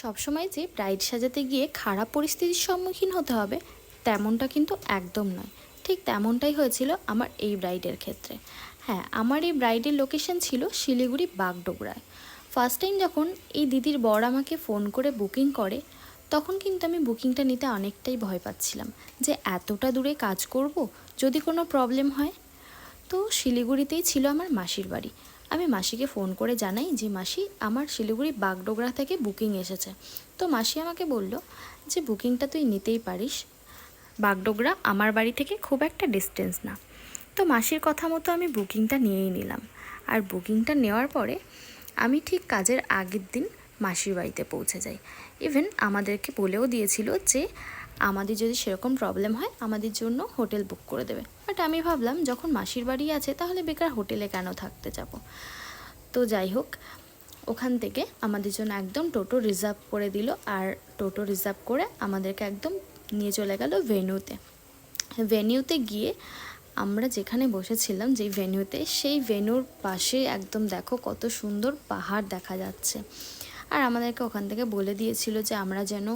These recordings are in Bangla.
সবসময় যে ব্রাইড সাজাতে গিয়ে খারাপ পরিস্থিতির সম্মুখীন হতে হবে, তেমনটা কিন্তু একদম নয়। ঠিক তেমনটাই হয়েছিল আমার এই ব্রাইডের ক্ষেত্রে। হ্যাঁ আমার এই ব্রাইডের লোকেশন ছিল শিলিগুড়ি বাগডোগরায়। ফার্স্ট টাইম যখন এই দিদির বর আমাকে ফোন করে বুকিং করে, তখন কিন্তু আমি বুকিংটা নিতে অনেকটাই ভয় পাচ্ছিলাম যে এতটা দূরে কাজ করব, যদি কোনো প্রবলেম হয়? তো শিলিগুড়িতেই ছিল আমার মাসির বাড়ি। আমি মাসিকে ফোন করে জানাই যে, মাসি, আমার শিলিগুড়ি বাগডোগরা থেকে বুকিং এসেছে। তো মাসি আমাকে বলল যে, বুকিংটা তুই নিতেই পারিস। বাগডোগরা আমার বাড়ি থেকে খুব একটা ডিস্টেন্স না। তো মাসির কথা মতো আমি বুকিংটা নিয়েই নিলাম। আর বুকিংটা নেওয়ার পরে আমি ঠিক কাজের আগের দিন মাসির বাড়িতে পৌঁছে যাই। ইভেন আমাদেরকে বলেও দিয়েছিল যে, আমাদের যদি সেরকম প্রবলেম হয়, আমাদের জন্য হোটেল বুক করে দেবে। বাট আমি ভাবলাম, যখন মাসির বাড়ি আছে, তাহলে বেকার হোটেলে কেন থাকতে যাব? তো যাই হোক, ওখান থেকে আমাদের জন্য একদম টোটো রিজার্ভ করে দিল। আর টোটো রিজার্ভ করে আমাদেরকে একদম নিয়ে চলে গেল ভেন্যুতে ভেন্যুতে গিয়ে আমরা যেখানে বসেছিলাম, যেই ভেন্যুতে সেই ভেন্যুর পাশে একদম দেখো কত সুন্দর পাহাড় দেখা যাচ্ছে। আর আমাদেরকে ওখান থেকে বলে দিয়েছিল যে আমরা যেন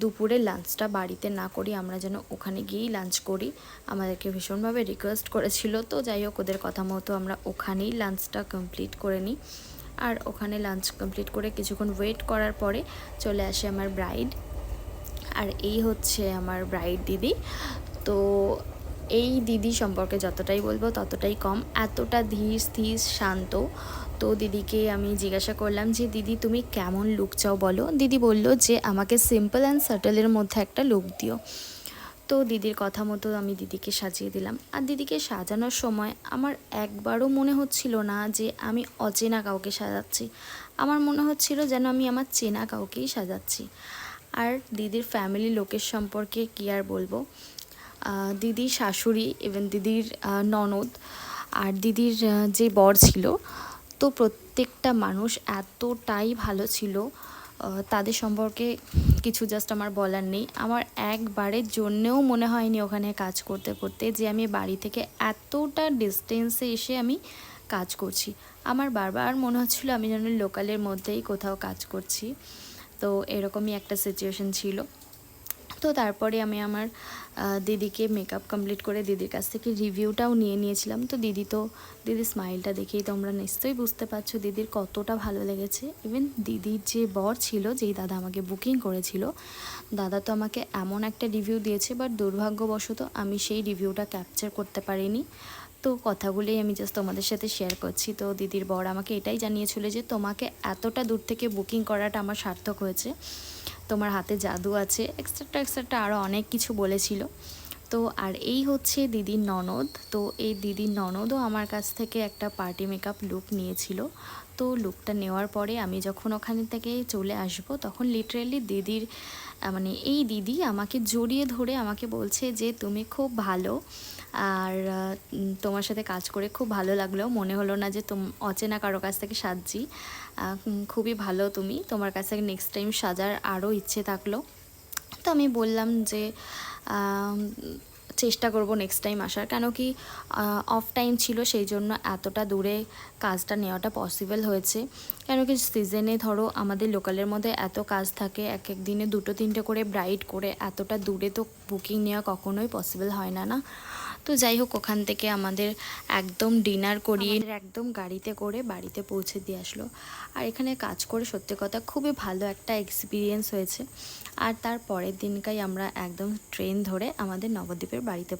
দুপুরে লাঞ্চটা বাড়িতে না করি, আমরা যেন ওখানে গিয়েই লাঞ্চ করি। আমাদেরকে ভীষণভাবে রিকোয়েস্ট করেছিল। তো যাই হোক, ওদের কথা মতো আমরা ওখানেই লাঞ্চটা কমপ্লিট করে নিই। আর ওখানে লাঞ্চ কমপ্লিট করে কিছুক্ষণ ওয়েট করার পরে চলে আসে আমার ব্রাইড আর এই হচ্ছে আমার ব্রাইড দিদি। তো এই দিদি সম্পর্কে যতটাই বলব ততটাই কম, এতটা ধীর, স্থির, শান্ত। তো দিদিকে আমি জিজ্ঞাসা করলাম যে, দিদি, তুমি কেমন লুক চাও বলো? দিদি বলল যে, আমাকে সিম্পল অ্যান্ড সাটলের মধ্যে একটা লুক দিও। তো দিদির কথা মতো আমি দিদিকে সাজিয়ে দিলাম। আর দিদিকে সাজানোর সময় আমার একবারও মনে হচ্ছিল না যে, আমি অচেনা কাউকে সাজাচ্ছি। আমার মনে হচ্ছিল যেন আমি আমার চেনা কাউকেই সাজাচ্ছি। আর দিদির ফ্যামিলি লোকের সম্পর্কে কী আর বলব? দিদির শাশুড়ি ইভেন দিদির ননদ আর দিদির যে বর ছিল, তো প্রত্যেকটা মানুষ এতটাই ভালো ছিল তাদের সম্পর্কে কিছু জাস্ট আমার বলার নেই। আমার একবারের জন্যেও মনে হয়নি ওখানে কাজ করতে করতে যে আমি বাড়ি থেকে এতটা ডিস্টেন্সে এসে আমি কাজ করছি। আমার বারবার মনে হচ্ছিল আমি যেন লোকালের মধ্যেই কোথাও কাজ করছি। তো এরকমই একটা সিচুয়েশন ছিল। তো তারপরে আমি আমার দিদিকে মেকআপ কমপ্লিট করে দিদির কাছ থেকে রিভিউটাও নিয়ে নিয়েছিলাম। তো দিদি তো দিদির স্মাইলটা দেখেই তোমরা নিশ্চয়ই বুঝতে পারছ দিদির কতটা ভালো লেগেছে। ইভেন দিদির যে বর ছিল, যেই দাদা আমাকে বুকিং করেছিল, দাদা তো আমাকে এমন একটা রিভিউ দিয়েছে বাট দুর্ভাগ্যবশত আমি সেই রিভিউটা ক্যাপচার করতে পারিনি। তো কথাগুলোই আমি জাস্ট তোমাদের সাথে শেয়ার করছি। তো দিদির বর আমাকে এটাই জানিয়েছিল যে তোমাকে এতটা দূর থেকে বুকিং করাটা আমার সার্থক হয়েছে। তোমার হাতে জাদু আছে এক্সেট্রা এক্সেট্রা আরও অনেক কিছু বলেছিল। তো আর এই হচ্ছে দিদির ননদ। তো এই দিদির ননদও আমার কাছ থেকে একটা পার্টি মেকআপ লুক নিয়েছিল। তো লুকটা নেওয়ার পরে আমি যখন ওখান থেকে চলে আসব, তখন লিটারেলি দিদির মানে এই দিদি আমাকে জড়িয়ে ধরে আমাকে বলছে যে, তুমি খুব ভালো, আর তোমার সাথে কাজ করে খুব ভালো লাগল। মনে হলো না যে তোম, অচেনা কারও কাছ থেকে সাজছি। খুবই ভালো তুমি। তোমার কাছ থেকে নেক্সট টাইম সাজার আরও ইচ্ছে থাকল। তো আমি বললাম যে চেষ্টা করব নেক্সট টাইম আসার। কেন কি অফ টাইম ছিল সেই জন্য এতটা দূরে কাজটা নেওয়াটা পসিবল হয়েছে। কেন কি সিজনে ধরো আমাদের লোকালের মধ্যে এত কাজ থাকে এক এক দিনে দুটো তিনটে করে ব্রাইড করে এতটা দূরে তো বুকিং নেওয়া কখনোই পসিবল হয় না না? তো যাই হোক ওখান থেকে আমাদের একদম ডিনার করিয়ে একদম গাড়িতে করে বাড়িতে পৌঁছে দিয়ে আসলো। আর এখানে কাজ করে সত্যি কথা খুবই ভালো একটা এক্সপিরিয়েন্স হয়েছে। আর তার পরের দিনকাই আমরা একদম ট্রেন ধরে আমাদের নবদ্বীপের বাড়িতে